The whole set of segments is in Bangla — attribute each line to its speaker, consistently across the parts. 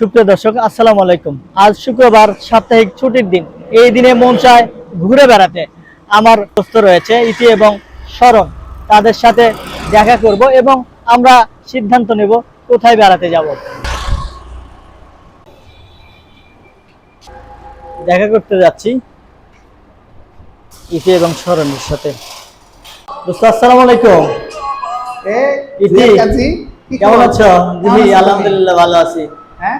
Speaker 1: সুপ্রিয় দর্শক আসসালামু আলাইকুম। আজ শুক্রবার সাপ্তাহিক ছুটির দিন। এই দিনে মন চায় ঘুরে বেড়াতে। আমার দোস্ত রয়েছে ইতি এবং স্মরণ তাদের সাথে দেখা করব এবং আমরা সিদ্ধান্ত নেব কোথায় বেড়াতে যাব। দেখা করতে যাচ্ছি ইতি এবং স্মরণের সাথে। দোস্ত আসসালামু আলাইকুম। ইতি, কেমন আছো? জি আলহামদুলিল্লাহ ভালো আছি।
Speaker 2: হ্যাঁ?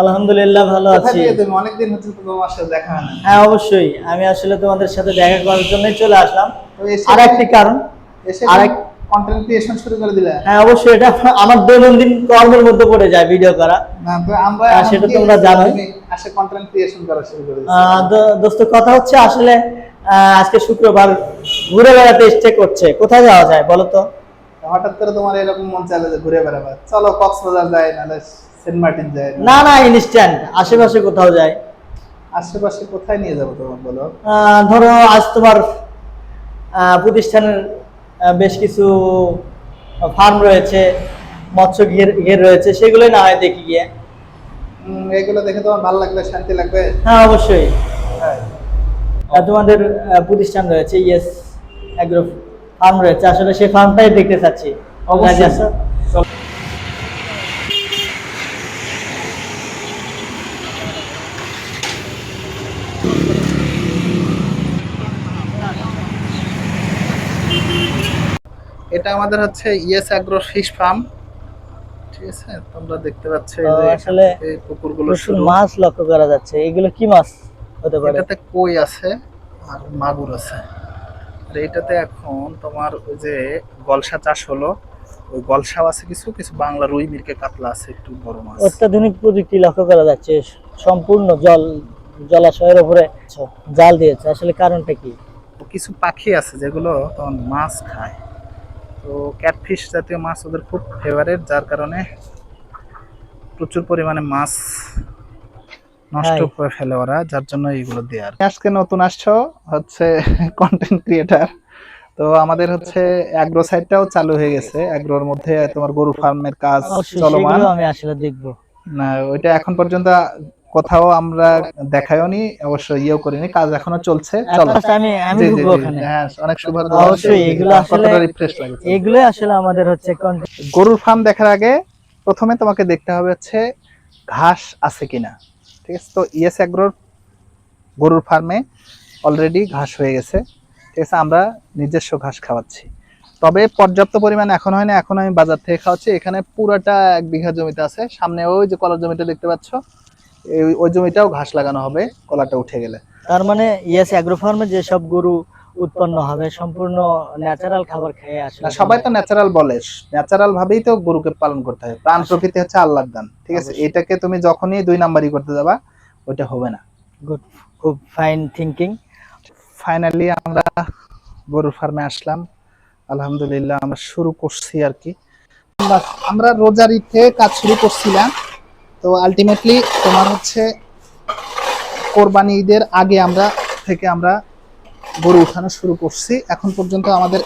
Speaker 1: আলহামদুলিল্লাহ ভালো আছি।
Speaker 2: তুমি? অনেকদিন হচ্ছে তোমার সাথে দেখা হয় না।
Speaker 1: হ্যাঁ অবশ্যই। আমি আসলে তোমাদের সাথে দেখা করার জন্যই চলে আসলাম। আর একটি কারণ
Speaker 2: কন্টেন্ট ক্রিয়েশন শুরু করে দিলে?
Speaker 1: হ্যাঁ অবশ্যই। এটা আমার দৈনন্দিন কর্মের মধ্যে পড়ে যায় ভিডিও করা।
Speaker 2: না তো আমরা
Speaker 1: সেটা তোমরা জানোই।
Speaker 2: তুমি আসে কন্টেন্ট ক্রিয়েশন করা শুরু করে
Speaker 1: দোস্ত কথা হচ্ছে আসলে আজকে শুক্রবার ঘুরে বেড়াতে ইচ্ছে করছে। কোথায় যাওয়া যায় বলো তো?
Speaker 2: হঠাৎ করে তোমার এরকম মন চাইলে যে ঘুরে বেড়াবে। চলো কক্সবাজার যায় নাহলে সেন্ট মার্টিন যায়
Speaker 1: না? না ইনস্ট্যান্ট আশেপাশে কোথাও যায়।
Speaker 2: আশেপাশে কোথায় নিয়ে যাব তোমার বলো?
Speaker 1: ধরো আজ তোমার প্রতিষ্ঠানের বেশ কিছু ফার্ম রয়েছে মৎস্য ঘের ঘের রয়েছে সেগুলোই না হয় দেখি গিয়ে।
Speaker 2: এগুলো দেখে তোমার ভালো লাগবে শান্তি লাগবে?
Speaker 1: হ্যাঁ অবশ্যই।
Speaker 2: হ্যাঁ।
Speaker 1: তোমাদের প্রতিষ্ঠান রয়েছে ইয়েস অ্যাগ্রো ফার্ম রয়েছে। আসলে সেই ফার্মটাই দেখতে চাচ্ছি।
Speaker 2: অবশ্যই।
Speaker 1: রাজি আছো?
Speaker 2: এটা আমাদের হচ্ছে ইয়েস অ্যাগ্রো ফিশ ফার্ম। ঠিক আছে তোমরা দেখতে পাচ্ছ এই যে
Speaker 1: আসলে
Speaker 2: এই পুকুরগুলো
Speaker 1: মাছ লক্ষ্য করা যাচ্ছে। এগুলো কি মাছ হতে পারে?
Speaker 2: এটাতে কই আছে আর মাগুর আছে। আর এটাতে এখন তোমার ওই যে গলসা চাষ হলো। ওই গলসাও আছে কিছু কিছু বাংলা রুই মিরকে কাতলা আছে একটু বড় মাছ।
Speaker 1: অত্যাধুনিক প্রযুক্তি লক্ষ্য করা যাচ্ছে। সম্পূর্ণ জল জলাশয়ের উপরে জাল দিয়েছে। আসলে কারণটা কি?
Speaker 2: কিছু পাখি আছে যেগুলো তখন মাছ খায়। তো ক্যাটফিশ জাতীয় মাছ ওদের খুব ফেভারিট যার কারণে প্রচুর পরিমাণে মাছ নষ্ট করে ফেলে ওরা যার জন্য এইগুলো দেয়ার আজকে নতুন আসছো হচ্ছে কন্টেন্ট ক্রিয়েটার তো আমাদের হচ্ছে অ্যাগ্রো সাইডটাও চালু হয়ে গেছে। অ্যাগ্রোর মধ্যে তোমার গরু ফার্মের কাজ চলমান।
Speaker 1: আমি আসলে দেখব।
Speaker 2: না ওইটা এখন পর্যন্ত কোথাও আমরা দেখাইও নি অবশ্য ইয়েও করিনি কাজ এখনও চলছে চলো।
Speaker 1: আমি আমি
Speaker 2: জি,
Speaker 1: ঢুকবো ওখানে।
Speaker 2: হ্যাঁ অনেক শুভার্থ
Speaker 1: অবশ্যই, এগুলো আসলে-
Speaker 2: রিফ্রেশ লাগে
Speaker 1: এগুলোই আসলে আমাদের হচ্ছে।
Speaker 2: গরুর ফার্ম দেখার আগে প্রথমে তোমাকে দেখতে হবে হচ্ছে ঘাস আছে কিনা। ঠিক আছে তো ইয়েস অ্যাগ্রোর গরুর ফার্মে অলরেডি ঘাস হয়ে গেছে। ঠিক আছে আমরা নিজস্ব ঘাস খাওয়াচ্ছি। তবে পর্যাপ্ত পরিমাণ এখন হয় না এখন আমি বাজার থেকে খাওয়াচ্ছি। এখানে পুরাটা এক বিঘা জমিতে আছে। সামনে ওই যে কলার জমিটা দেখতে পাচ্ছ ওই জমিটাও ঘাস লাগানো হবে কলাটা উঠে গেলে।
Speaker 1: তার মানে ইয়েস অ্যাগ্রো ফার্মে যে সব গরু উৎপন্ন হবে সম্পূর্ণ ন্যাচারাল খাবার খেয়ে আসলে
Speaker 2: না সবাই তো ন্যাচারাল বলে। ন্যাচারাল ভাবেই তো গরুকে পালন করতে হয়। প্রাণ প্রকৃতি হচ্ছে আল্লাহর দান ঠিক আছে? এটাকে তুমি যখনই দুই নাম্বারই করতে যাবা ওইটা হবে না।
Speaker 1: গুড খুব ফাইন থিঙ্কিং
Speaker 2: ফাইনালি আমরা গরুর ফার্মে আসলাম। আলহামদুলিল্লাহ আমরা শুরু করছি আর কি। আমরা- আমরা রোজার ঈদ কাজ শুরু করছিলাম। তো আলটিমেটলি তোমার হচ্ছে কোরবানি ঈদের আগে আমরা থেকে আমরা গরু উঠানো শুরু করছি। এখন পর্যন্ত আমাদের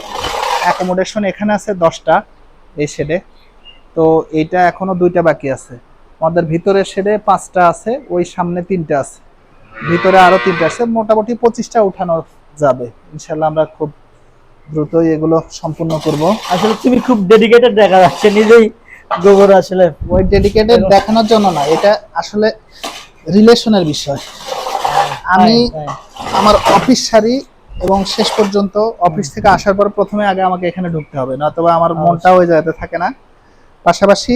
Speaker 2: অ্যাকোমোডেশন এখানে আছে দশটা এই শেডে তো এইটা এখনও দুইটা বাকি আছে। আমাদের ভিতরের শেডে পাঁচটা আছে, ওই সামনে তিনটা আছে। ভিতরে আরও তিনটা আছে, মোটামুটি পঁচিশটা উঠানো যাবে। ইনশাল্লাহ আমরা খুব দ্রুতই এগুলো সম্পূর্ণ করব।
Speaker 1: আসলে তুমি খুব ডেডিকেটেড দেখা যাচ্ছে, নিজেই গোবর আসলে
Speaker 2: ওই ডেডিকেটেড দেখানোর জন্য না এটা আসলে রিলেশনের বিষয়। আমি. আমার অফিস সারি এবং শেষ পর্যন্ত অফিস থেকে আসার পর প্রথমে আগে আমাকে এখানে ঢুকতে হবে নয়তোবা আমার মনটা ওই জায়গাতে থাকে না। পাশাপাশি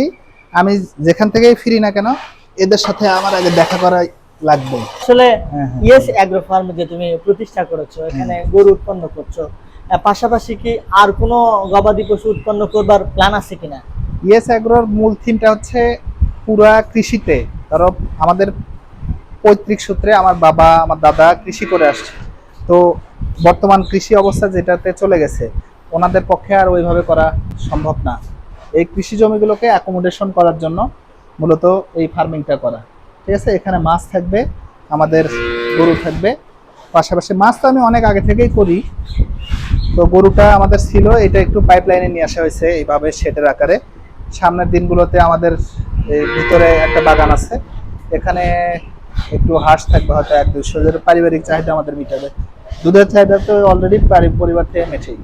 Speaker 2: আমি যেখান থেকেই ফিরি না কেন এদের সাথে আমার আগে দেখা করা লাগবে।
Speaker 1: আসলে
Speaker 2: হ্যাঁ, হ্যাঁ।
Speaker 1: ইয়েস অ্যাগ্রো ফার্ম যে তুমি প্রতিষ্ঠা করেছ এখানে গরু উৎপন্ন করছ। পাশাপাশি কি আর কোনো গবাদি পশু উৎপন্ন করবার প্ল্যান আছে কিনা?
Speaker 2: ইয়েস অ্যাগ্রোর মূল থিমটা হচ্ছে পুরা কৃষিতে। ধরো, আমাদের পৈতৃক সূত্রে আমার বাবা, আমার দাদা কৃষি করে আসছে। তো বর্তমান কৃষি অবস্থা যেটাতে চলে গেছে, ওনাদের পক্ষে আর ওইভাবে করা সম্ভব না। এই কৃষি জমিগুলোকে অ্যাকোমোডেশন করার জন্য মূলত এই ফার্মিংটা করা। ঠিক আছে? এখানে মাছ থাকবে, আমাদের গরু থাকবে। পাশাপাশি মাছ তো আমি অনেক আগে থেকেই করি। তো গরুটা আমাদের ছিল, এটা একটু পাইপলাইনে নিয়ে আসা হয়েছে, এইভাবে শেডের আকারে। সামনের দিনগুলোতে আমাদের ভিতরে একটা বাগান আছে। এখানে একটু হাঁস থাকবে হয়তো এক দুশো যেটা পারিবারিক চাহিদা আমাদের মিটাবে। দুধের চাহিদা তো অলরেডি পরিবার থেকে মেটেই।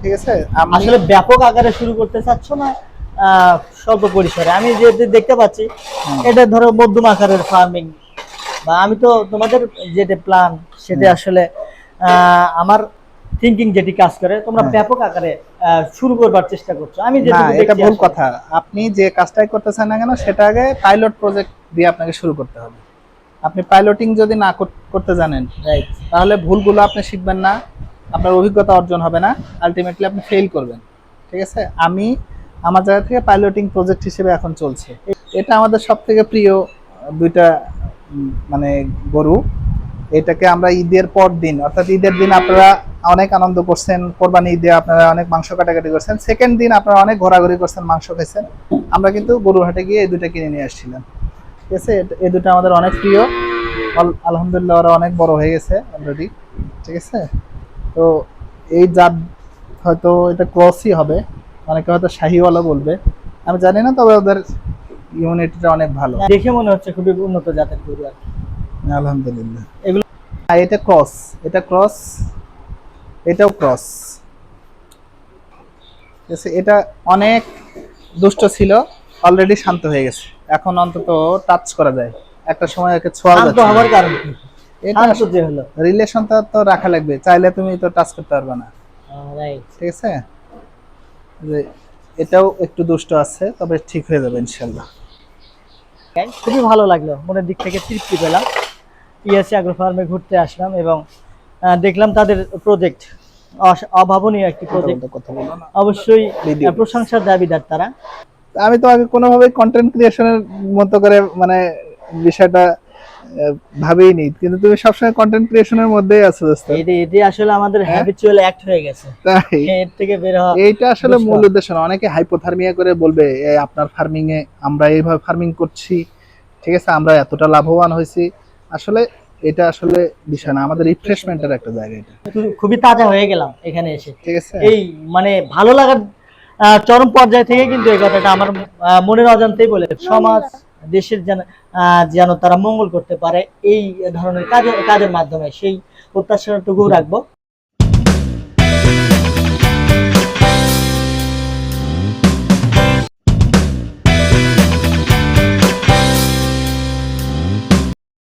Speaker 2: ঠিক আছে?
Speaker 1: আসলে ব্যাপক আকারে শুরু করতে চাচ্ছ না? আহ, স্বল্প পরিসরে আমি যে দেখতে পাচ্ছি এটা ধরো মধ্যম আকারের ফার্মিং বা আমি তো তোমাদের যেটা প্ল্যান সেটা আসলে আহ, আমার থিঙ্কিং যেটি কাজ করে তোমরা
Speaker 2: হ্যাঁ।
Speaker 1: ব্যাপক আকারে শুরু করবার চেষ্টা করছ। আমি যেটা
Speaker 2: এটা ভুল কথা। আপনি যে কাজটাই করতেছেন না কেন সেটা আগে পাইলট প্রজেক্ট দিয়ে আপনাকে শুরু করতে হবে। আপনি পাইলটিং যদি না করতে জানেন তাহলে ভুলগুলো আপনি শিখবেন না আপনার অভিজ্ঞতা অর্জন হবে না আলটিমেটলি আপনি ফেল করবেন। ঠিক আছে? আমি আমার জায়গা থেকে পাইলটিং প্রজেক্ট হিসেবে এখন চলছে। এটা আমাদের সব থেকে প্রিয় দুইটা মানে গরু। এটাকে আমরা ঈদের পর দিন অর্থাৎ ঈদের দিন আপনারা অনেক আনন্দ করছেন কোরবানি ঈদে আপনারা অনেক মাংস কাটাকাটি করছেন। সেকেন্ড দিন আপনারা অনেক ঘোরাঘুরি করছেন মাংস খেয়েছেন আমরা কিন্তু গরুর হাটে গিয়ে এই দুটা কিনে নিয়ে আসছিলাম। ঠিক আছে? এই দুটো আমাদের অনেক প্রিয়। আলহামদুলিল্লাহ ওরা অনেক বড় হয়ে গেছে অলরেডি ঠিক আছে? তো এই জাত হয়তো এটা ক্রসই হবে। অনেকে হয়তো শাহিওয়ালা বলবে। আমি জানি না তবে ওদের ইমিউনিটিটা অনেক ভালো।
Speaker 1: দেখে মনে হচ্ছে খুবই উন্নত জাতের গরু আর কি।
Speaker 2: আলহামদুলিল্লাহ।
Speaker 1: এগুলো-
Speaker 2: এটা ক্রস এটা ক্রস এটাও ক্রস এটা অনেক দুষ্ট ছিল অলরেডি শান্ত হয়ে গেছে। এখন অন্তত টাচ করা যায়। একটা সময় একে ছোঁয়া
Speaker 1: শান্ত হওয়ার কারণ
Speaker 2: এটা
Speaker 1: হলো।
Speaker 2: রিলেশনটা তো রাখা লাগবে। চাইলে তুমি তো টাচ করতে পারবে না। ঠিক আছে? যে এটাও একটু দুষ্ট আছে তবে ঠিক হয়ে যাবে ইনশাল্লাহ
Speaker 1: খুবই ভালো লাগল। মনের দিক থেকে তৃপ্তি পেলাম। পিএসসি আগ্রো ফার্মে ঘুরতে আসলাম এবং দেখলাম তাদের প্রজেক্ট অভাবনীয় একটি প্রজেক্ট অবশ্যই প্রশংসার দাবিদার তারা।
Speaker 2: আমি তো আগে কোনোভাবে কন্টেন্ট ক্রিয়েশনের মতো করে মানে বিষয়টা ভাবেইনি কিন্তু তুমি সবসময় কন্টেন্ট ক্রিয়েশনের মধ্যেই আছো দোস্ত।
Speaker 1: এটি এটি আসলে আমাদের
Speaker 2: হ্যাঁ?
Speaker 1: হ্যাবিচুয়াল অ্যাক্ট হয়ে গেছে।
Speaker 2: তাই?
Speaker 1: এর থেকে বের হওয়া
Speaker 2: এইটা আসলে মূল উদ্দেশ্য না। অনেকে হাইপোথার্মিয়া করে বলবে "এই আপনার ফার্মিং এ আমরা এইভাবে ফার্মিং করছি। ঠিক আছে আমরা এতটা লাভবান হয়েছি। আসলে এটা আসলে বিষয় না আমাদের রিফ্রেশমেন্টের একটা জায়গা এটা।
Speaker 1: খুবই তাজা হয়ে গেলাম এখানে এসে।
Speaker 2: ঠিক আছে?
Speaker 1: এই মানে ভালো লাগার আহ, চরম পর্যায় থেকে কিন্তু এই কথাটা আমার মনের অজান্তেই বলে। সমাজ দেশের যেন আহ, যেন তারা মঙ্গল করতে পারে এই ধরনের কাজের কাজের মাধ্যমে সেই প্রত্যাশাটুকু রাখব।